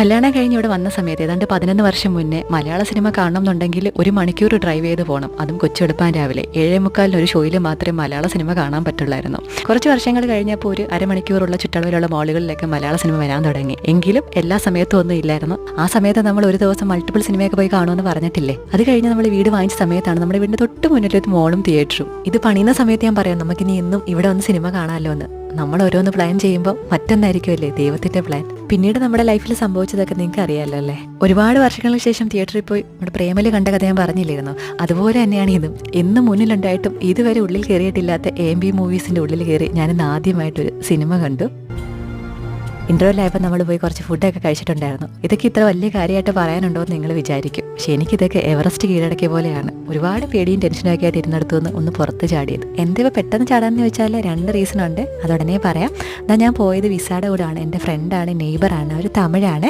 കല്യാണം കഴിഞ്ഞ് ഇവിടെ വന്ന സമയത്ത് ഏതാണ്ട് പതിനൊന്ന് വർഷം മുന്നേ മലയാള സിനിമ കാണണമെന്നുണ്ടെങ്കിൽ ഒരു മണിക്കൂർ ഡ്രൈവ് ചെയ്ത് പോകണം അതും കൊച്ചെടുപ്പാൻ രാവിലെ. ഏഴേ മുക്കാലിന് ഒരു ഷോയിൽ മാത്രമേ മലയാള സിനിമ കാണാൻ പറ്റുള്ളായിരുന്നു. കുറച്ച് വർഷങ്ങൾ കഴിഞ്ഞപ്പോൾ ഒരു അരമണിക്കൂറുള്ള ചുറ്റളവിലുള്ള മോളുകളിലൊക്കെ മലയാള സിനിമ വരാൻ തുടങ്ങി. എങ്കിലും എല്ലാ സമയത്തും ഒന്നും ഇല്ലായിരുന്നു. ആ സമയത്ത് നമ്മൾ ഒരു ദിവസം മൾട്ടിപ്പിൾ സിനിമയൊക്കെ പോയി കാണുമെന്ന് പറഞ്ഞിട്ടില്ലേ? അത് കഴിഞ്ഞ് നമ്മൾ വീട് വാങ്ങിച്ച സമയത്താണ് നമ്മുടെ വീടിന്റെ തൊട്ട് മുന്നിലൊരു മോളും തിയേറ്ററും ഇത് പണിയുന്ന സമയത്ത് ഞാൻ പറയാം നമുക്കിനി എന്നും ഇവിടെ വന്ന് സിനിമ കാണാമല്ലോ എന്ന്. നമ്മൾ ഓരോന്ന് പ്ലാൻ ചെയ്യുമ്പോൾ മറ്റൊന്നായിരിക്കുമല്ലേ ദൈവത്തിന്റെ പ്ലാൻ പിന്നീട് നമ്മുടെ ലൈഫിൽ സംഭവിച്ചതൊക്കെ നിങ്ങൾക്ക് അറിയാമല്ലോ അല്ലേ? ഒരുപാട് വർഷങ്ങൾക്ക് ശേഷം തിയേറ്ററിൽ പോയി നമ്മുടെ പ്രേമൽ കണ്ട കഥ ഞാൻ പറഞ്ഞില്ലായിരുന്നു? അതുപോലെ തന്നെയാണ് ഇതും. എന്നും മുന്നിലുണ്ടായിട്ടും ഇതുവരെ ഉള്ളിൽ കയറിയിട്ടില്ലാത്ത എ എം ബി മൂവീസിന്റെ ഉള്ളിൽ കയറി ഞാനിന്ന് ആദ്യമായിട്ടൊരു സിനിമ കണ്ടു. ഇന്റർവ്യൂലായപ്പോൾ നമ്മൾ പോയി കുറച്ച് ഫുഡൊക്കെ കഴിച്ചിട്ടുണ്ടായിരുന്നു. ഇതൊക്കെ ഇത്ര വലിയ കാര്യമായിട്ട് പറയാനുണ്ടോ എന്ന് നിങ്ങൾ വിചാരിക്കും. പക്ഷേ എനിക്കിതൊക്കെ എവറസ്റ്റ് കീഴടക്കിയ പോലെയാണ്. ഒരുപാട് പേടിയും ടെൻഷനും ഒക്കെ ആയിട്ട് ഇരുന്നിടത്തു നിന്ന് ഒന്ന് പുറത്ത് ചാടിയത്. എന്തിപ്പോൾ പെട്ടെന്ന് ചാടാന്ന് ചോദിച്ചാൽ രണ്ട് റീസൺ ഉണ്ട്. അതുടനെ പറയാം. എന്നാൽ ഞാൻ പോയത് വിസയുടെ കൂടാണ്. എന്റെ ഫ്രണ്ടാണ് നെയ്ബറാണ് അവർ തമിഴാണ്.